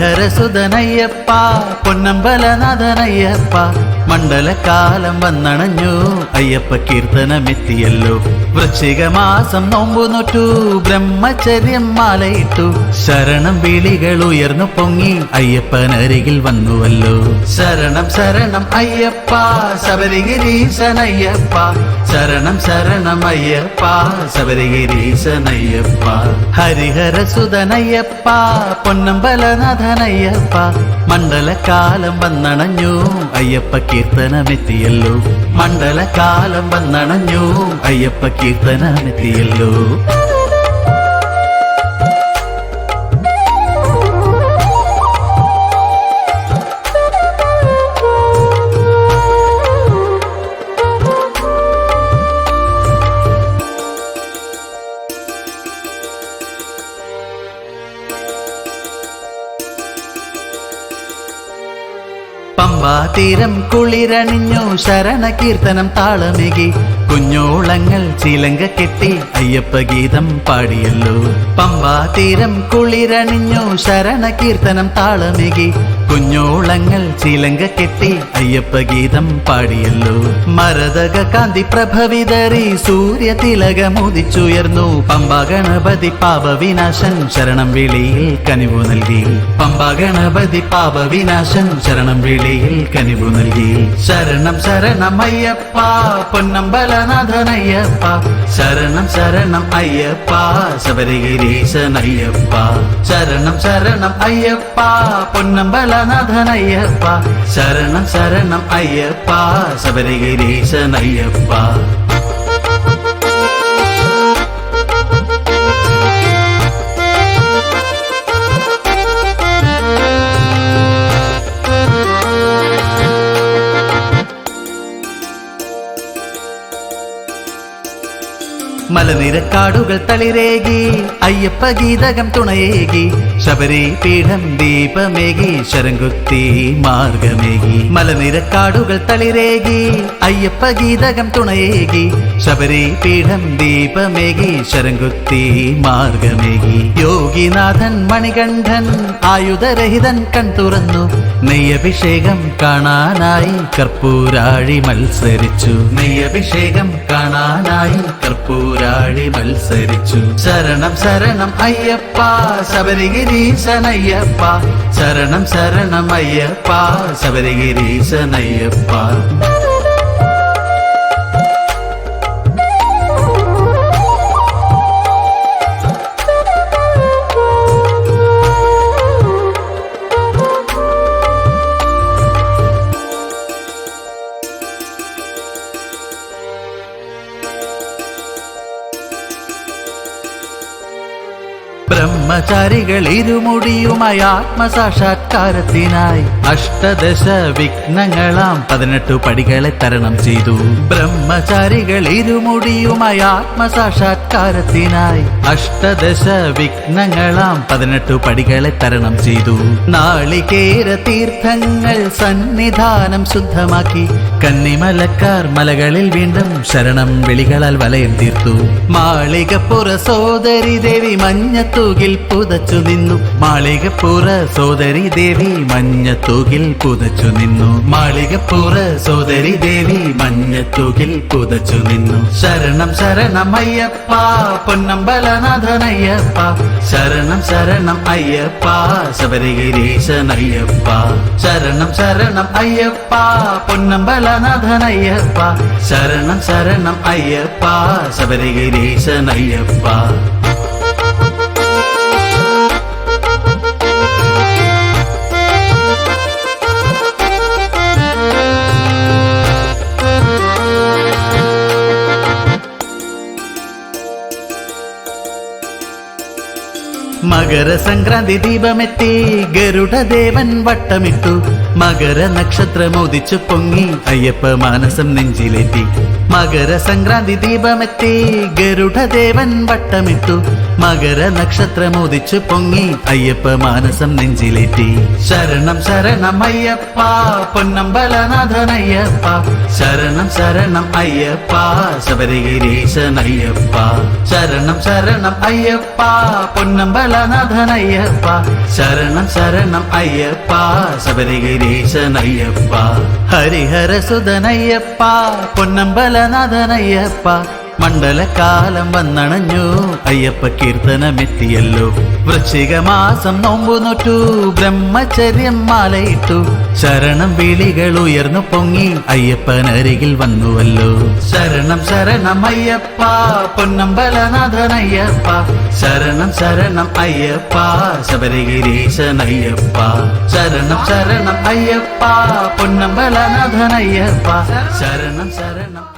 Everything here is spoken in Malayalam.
ഹരിഹരസുതനയ്യപ്പ പൊന്നമ്പലനാഥനയ്യപ്പ മണ്ഡലകാലം വന്നണഞ്ഞു. അയ്യപ്പ കീർത്തനമെത്തിയല്ലോ. വൃശ്ചിക മാസം നോമ്പു നോറ്റു ബ്രഹ്മചര്യം മാലയിട്ടു. ശരണം വിളികൾ ഉയർന്നു പൊങ്ങി. അയ്യപ്പനരികിൽ വന്നുവല്ലോ. ശരണം ശരണം അയ്യപ്പ. ശബരിഗിരീശനയ്യപ്പ. ശരണം ശരണം അയ്യപ്പ. ശബരിഗിരീശനയ്യപ്പ. ഹരിഹരസുതനയ്യപ്പ പൊന്നമ്പലനാഥനയ്യപ്പ. മണ്ഡലകാലം വന്നണഞ്ഞു. അയ്യപ്പ കീർത്തനമെത്തിയല്ലോ. മണ്ഡലകാലം വന്നണഞ്ഞു. അയ്യപ്പ കീർത്തനമെത്തിയല്ലോ. പമ്പാ തീരം കുളിരണിഞ്ഞു ശരണ കീർത്തനം താളമേകി. കുഞ്ഞോളങ്ങൾ ചിലങ്ക കെട്ടി അയ്യപ്പ ഗീതം പാടിയല്ലോ. പമ്പാ തീരം കുളിരണിഞ്ഞു ശരണ കീർത്തനം താളമേകി. കുഞ്ഞോളങ്ങൾ ചിലങ്ക കെട്ടി അയ്യപ്പ ഗീതം പാടിയല്ലോ. മരതക കാന്തി പ്രഭവിതറി സൂര്യ തിലകമുദിച്ചുയർന്നു. പമ്പ ഗണപതി പാപവിനാശൻ ശരണം വിളിയിൽ കനിവു നൽകി. പമ്പ ഗണപതി പാപവിനാശൻ ശരണം വിളിയിൽ കനിവു നൽകി. ശരണം ശരണം അയ്യപ്പ പൊന്നമ്പലനാഥനയ്യപ്പ ശരണം ശരണം അയ്യപ്പ ശബരിഗിരീശനയ്യപ്പ ശരണം ശരണം അയ്യപ്പ പൊന്നമ്പലനാഥനയ്യപ്പ ശരണം ശരണം അയ്യപ്പ ശബരിഗിരീശനയ്യപ്പ മലനിരക്കാടുകൾ തളിരേകി. അയ്യപ്പ ഗീതകം തുണയേകി. ശബരി പീഠം ദീപമേകി. ശരംകുത്തി മാർഗമേകി. മലനിരക്കാടുകൾ തളിരേകി. അയ്യപ്പ ഗീതകം തുണയേകി. ശബരി പീഠം ദീപമേകി. ശരംകുത്തി മാർഗമേകി. യോഗിനാഥൻ മണികണ്ഠൻ ആയുധരഹിതൻ കൺ തുറന്നു. നെയ്യഭിഷേകം കാണാനായി കർപ്പൂരാഴി മത്സരിച്ചു. നെയ്യഭിഷേകം കാണാനായി കർപ്പൂരാഴി മത്സരിച്ചു ശരണം ശരണം അയ്യപ്പ ശബരിഗിരീശനയ്യപ്പ ശരണം ശരണം അയ്യപ്പ ശബരിഗിരീശനയ്യപ്പ ബ്രഹ്മചാരികൾ ഇരുമുടിയുമായി ആത്മസാക്ഷാത്കാരത്തിനായി അഷ്ടദശ വിഘ്നങ്ങളാം പതിനെട്ടു പടികളെ തരണം ചെയ്തു. ബ്രഹ്മചാരികൾ ഇരുമുടിയുമായി ആത്മസാക്ഷാത്കാരത്തിനായി അഷ്ടദശ വിഘ്നങ്ങളാം പതിനെട്ടു പടികളെ തരണം ചെയ്തു. നാളികേര തീർത്ഥങ്ങൾ സന്നിധാനം ശുദ്ധമാക്കി കന്നിമലക്കാർ മലകളിൽ വീണ്ടും ശരണം വിളികളാൽ വലയം തീർത്തു. മാളികപ്പുറ സോദരി ദേവി മഞ്ഞത്തൂകിൽ പുതച്ചു നിന്നു. മാളികപ്പുറ സോദരി ദേവി മഞ്ഞത്തൂകിൽ പുതച്ചു നിന്നു. മാളികപ്പുറ സോദരി ദേവി മഞ്ഞത്തൂകിൽ പുതച്ചു നിന്നു. ശരണം ശരണം അയ്യപ്പ പൊന്നമ്പലനാഥനയ്യപ്പ. ശരണം ശരണം അയ്യപ്പ ശബരിഗിരീശനയ്യപ്പ. ശരണം ശരണം അയ്യപ്പ പൊന്നമ്പലനാഥനയ്യപ്പ. ശരണം ശരണം അയ്യപ്പ ശബരിഗിരീശനയ്യപ്പ. മകരസംക്രാന്തി ദീപമെത്തി ഗരുഡദേവൻ വട്ടമിട്ടു. മകര നക്ഷത്രമോദിച്ചു പൊങ്ങി അയ്യപ്പ മാനസം നെഞ്ചിലേറ്റി. മകരസംക്രാന്തി ദീപമെത്തി ഗരുഡദേവൻ വട്ടമിട്ടു. മകര നക്ഷത്രമോദിച്ചു പൊങ്ങി അയ്യപ്പ മാനസം നെഞ്ചിലേറ്റി. ശരണം ശരണം അയ്യപ്പ പൊന്നമ്പലനാഥനയ്യപ്പ. ശരണം ശരണം അയ്യപ്പ ശബരിഗിരീശനയ്യപ്പ. ശരണം ശരണം അയ്യപ്പ പൊന്നമ്പലനാഥ പൊന്നമ്പലനാഥനയ്യപ്പ ശരണം ശരണം അയ്യപ്പ ശബരിഗിരീശനയ്യപ്പ ഹരിഹരസുതനയ്യപ്പ പൊന്നമ്പലനാഥനയ്യപ്പ മണ്ഡലകാലം വന്നണഞ്ഞു. അയ്യപ്പ കീർത്തനമെത്തിയല്ലോ. വൃശ്ചിക മാസം നോമ്പു നോറ്റു. ബ്രഹ്മചര്യം മാലയിട്ടു. ശരണം വിളികൾ ഉയർന്നു പൊങ്ങി. അയ്യപ്പനരികിൽ വന്നുവല്ലോ. ശരണം ശരണം അയ്യപ്പ. പൊന്നമ്പലനാഥനയ്യപ്പ. ശരണം ശരണം അയ്യപ്പ. ശബരിഗിരീശനയ്യപ്പ. ശരണം ശരണം അയ്യപ്പ. പൊന്നമ്പലനാഥനയ്യപ്പ. ശരണം ശരണം